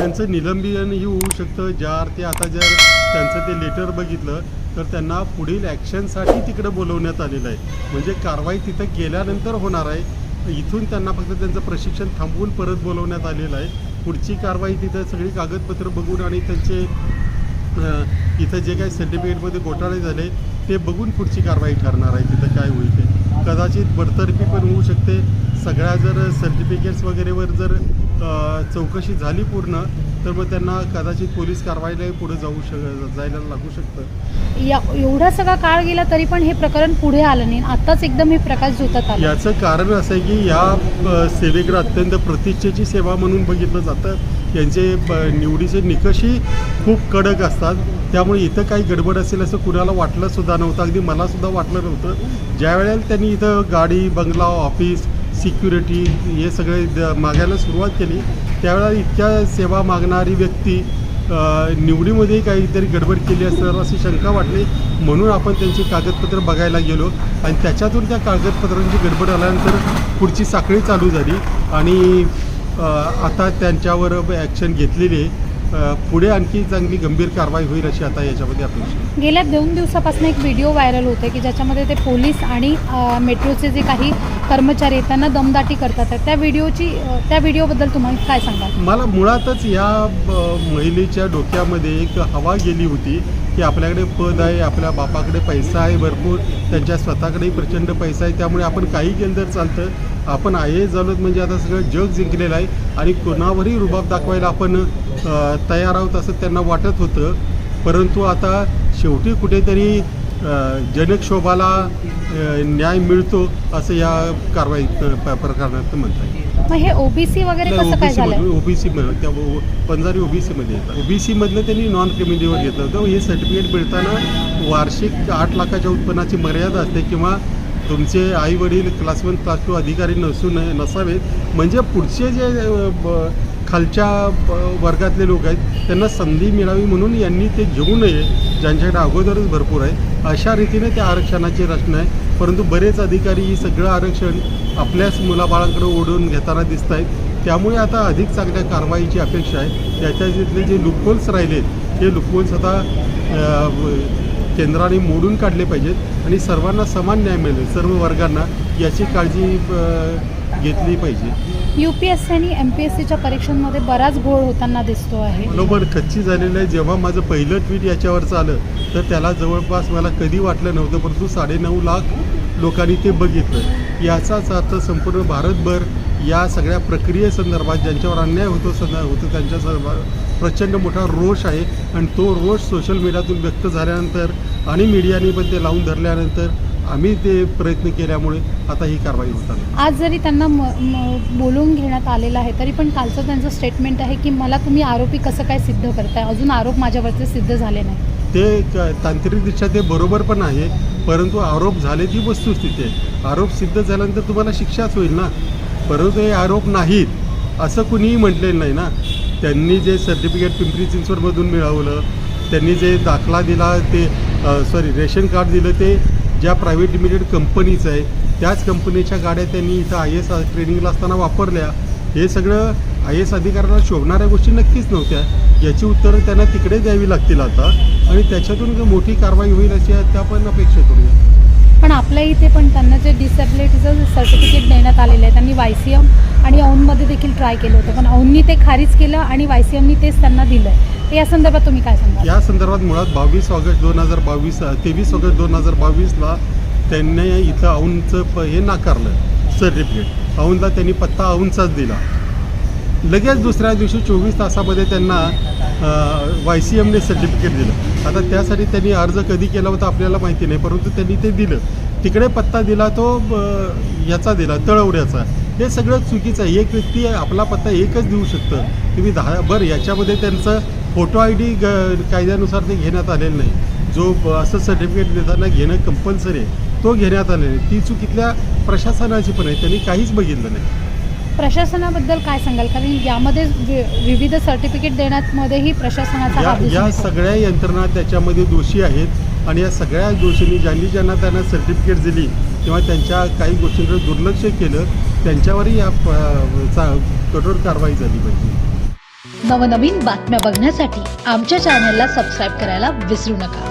त्यांचं निलंबनही होऊ शकतं. ज्या अर्थी आता जर त्यांचं ते लेटर बघितलं तर त्यांना पुढील ॲक्शनसाठी तिकडं बोलवण्यात आलेलं आहे. म्हणजे कारवाई तिथं गेल्यानंतर होणार आहे. इथून त्यांना फक्त त्यांचं प्रशिक्षण थांबवून परत बोलवण्यात आलेलं आहे. पुढची कारवाई तिथं सगळी कागदपत्र बघून आणि त्यांचे इथं जे काही सर्टिफिकेटमध्ये घोटाळे झाले ते बघून पुढची कारवाई ठरणार आहे. तिथं काय होईल ते. कदाचित बडतर्फी पण होऊ शकते. सगळ्या जर सर्टिफिकेट्स वगैरेवर जर चौकशी झाली पूर्ण तर मग त्यांना कदाचित पोलीस कारवाईलाही पुढे जाऊ शक जायला लागू शकतं. या एवढा सगळा काळ गेला तरी पण हे प्रकरण पुढे आलं नाही. आताच एकदम हे प्रकाश झोतात याचं कारण असं आहे की या सेवेकडे अत्यंत प्रतिष्ठेची सेवा म्हणून बघितलं जातं. यांचे निवडीचे निकषही खूप कडक असतात. त्यामुळे इथं काही गडबड असेल असं कुणाला वाटलं सुद्धा नव्हतं. अगदी मला सुद्धा वाटलं नव्हतं. ज्या वेळेला त्यांनी इथं गाडी बंगला ऑफिस सिक्युरिटी हे सगळे द- मागायला सुरुवात केली. त्यावेळेला इतक्या सेवा मागणारी व्यक्ती निवडीमध्ये काहीतरी गडबड केली असणार अशी शंका वाटली. म्हणून आपण त्यांची कागदपत्र बघायला गेलो आणि त्याच्यातून त्या कागदपत्रांची गडबड आल्यानंतर पुढची साखळी चालू झाली आणि आता त्यांच्यावर ॲक्शन घेतलेली आहे. पुढे आणखी चांगली गंभीर कारवाई होईल अशी आता याच्यामध्ये अपेक्षा. गेल्या दोन दिवसापासून एक व्हिडिओ व्हायरल होते की ज्याच्यामध्ये ते पोलीस आणि मेट्रोचे जे काही कर्मचारी आहेत त्यांना दमदाटी करतात. त्या व्हिडिओची त्या व्हिडिओबद्दल तुम्हाला काय सांगाल? मला मुळातच या महिलेच्या डोक्यामध्ये एक हवा गेली होती की आपल्याकडे पद आहे आपल्या बापाकडे पैसा आहे भरपूर त्यांच्या स्वतःकडेही प्रचंड पैसा आहे त्यामुळे आपण काही केलं तर चालतं. आपण आय एस झालो म्हणजे आता सगळं जग जिंकलेलं आहे आणि कोणावरही रुबाब दाखवायला आपण तयार आहोत असं त्यांना वाटत होतं. परंतु आता शेवटी कुठेतरी जनक्षोभाला न्याय मिळतो असं या कारवाई प्रकरणात म्हणता येईल. मग हे ओबीसी वगैरे कसं काय ओबीसी झालं? ओबीसी त्या पंजाबी ओबीसी मध्ये येतात. ओबीसी मधनं त्यांनी नॉन क्रिमिनलवर घेतलं होतं. हे सर्टिफिकेट मिळताना वार्षिक आठ लाखाच्या उत्पन्नाची मर्यादा असते किंवा तुमचे आई वडील क्लास वन क्लास टू अधिकारी नसून नसावेत म्हणजे पुढचे जे ब- खालच्या ब- वर्गातले लोक आहेत त्यांना संधी मिळावी म्हणून यांनी ते घेऊ नये ज्यांच्याकडे अगोदरच भरपूर आहे. अशा रीतीने त्या आरक्षणाची रचना आहे. परंतु बरेच अधिकारी ही सगळं आरक्षण आपल्याच मुलाबाळांकडे ओढून घेताना दिसत आहेत त्यामुळे आता अधिक चांगल्या कारवाईची अपेक्षा आहे. त्याच्या तिथले जे लुपहोल्स राहिलेत हे लुपहोल्स आता केंद्राने मोडून काढले पाहिजेत आणि सर्वांना समान न्याय मिळेल सर्व वर्गांना याची काळजी घेतली पाहिजे. यू पी एस सी आणि एम पी एस सीच्या परीक्षांमध्ये बराच घोळ होताना दिसतो आहे. बरोबर खच्ची झालेलं आहे. जेव्हा माझं पहिलं ट्विट याच्यावरचं आलं तर त्याला जवळपास मला कधी वाटलं नव्हतं परंतु साडेनऊ लाख लोकांनी ते बघितलं. याचाच अर्थ संपूर्ण भारतभर या सगळ्या प्रक्रियेसंदर्भात ज्यांच्यावर अन्याय होतो सद होतो त्यांच्या सर्व प्रचंड मोठा रोष आहे. आणि तो रोष सोशल मीडियातून व्यक्त झाल्यानंतर आणि मीडियाने पण ते लावून धरल्यानंतर आम्ही ते प्रयत्न केल्यामुळे आता ही कारवाई होत आहे. आज जरी त्यांना बोलवून घेण्यात आलेलं आहे तरी पण कालचं त्यांचं स्टेटमेंट आहे की मला तुम्ही आरोपी कसं काय सिद्ध करताय? अजून आरोप माझ्यावरचे सिद्ध झाले नाही ते तांत्रिकदृष्ट्या ते बरोबर पण आहे परंतु आरोप झाले ती वस्तुस्थिती आहे. आरोप सिद्ध झाल्यानंतर तुम्हाला शिक्षाच होईल ना? परंतु हे आरोप नाहीत असं कुणीही म्हटलेलं नाही ना. त्यांनी जे सर्टिफिकेट पिंपरी चिंचवडमधून मिळवलं त्यांनी जे दाखला दिला ते सॉरी रेशन कार्ड दिलं ते ज्या प्रायव्हेट लिमिटेड कंपनीचं आहे त्याच कंपनीच्या गाड्या त्यांनी इथं आय एस ट्रेनिंगला असताना वापरल्या. हे सगळं आय एस अधिकाऱ्याला शोभणाऱ्या गोष्टी नक्कीच नव्हत्या. याची उत्तरं त्यांना तिकडे द्यावी लागतील आता. आणि त्याच्यातून जर मोठी कारवाई होईल अशी त्या पण अपेक्षा करूया. पण आपल्या इथे पण त्यांना जे डिसेबिलिटीचं सर्टिफिकेट देण्यात आलेलं आहे त्यांनी वाय सी एम आणि औंधमध्ये देखील ट्राय केलं होतं. पण औंधनी ते खारीच केलं आणि वाय सी एमनी तेच त्यांना दिलं आहे तर या संदर्भात तुम्ही काय सांगा या संदर्भात मुळात बावीस ऑगस्ट दोन हजार बावीस तेवीस ऑगस्ट दोन हजार बावीसला त्यांनी इथं औंधचं प हे नाकारलं सर्टिफिकेट औंधला त्यांनी पत्ता औंधचाच दिला. लगेच दुसऱ्या दिवशी चोवीस तासामध्ये त्यांना वाय सी एमने सर्टिफिकेट दिलं. आता त्यासाठी त्यांनी अर्ज कधी केला होता आपल्याला माहिती नाही परंतु त्यांनी ते दिलं. तिकडे पत्ता दिला तो याचा दिला तळवड्याचा. हे सगळं चुकीचं आहे. एक व्यक्ती आपला पत्ता एकच देऊ शकतं. तुम्ही दहा बरं याच्यामध्ये त्यांचं फोटो आय डी ग कायद्यानुसार ते घेण्यात आलेलं नाही. जो ब- असं सर्टिफिकेट देताना घेणं कंपल्सरी आहे तो घेण्यात आलेलं आहे ती चुकीतल्या प्रशासनाची पण आहे. त्यांनी काहीच बघितलं नाही. प्रशासनाबद्दल काय सांगाल? कारण यामध्ये विविध सर्टिफिकेट देण्यामध्येही प्रशासनाचा या या. सगळ्या यंत्रणा त्याच्यामध्ये दोषी आहेत आणि या सगळ्या दोषींनी ज्यांनी ज्यांना त्यांना सर्टिफिकेट दिली किंवा त्यांच्या काही गोष्टींकडे दुर्लक्ष केलं त्यांच्यावरही या कठोर कारवाई झाली पाहिजे. नवनवीन बातम्या बघण्यासाठी आमच्या चॅनलला सबस्क्राईब करायला विसरू नका.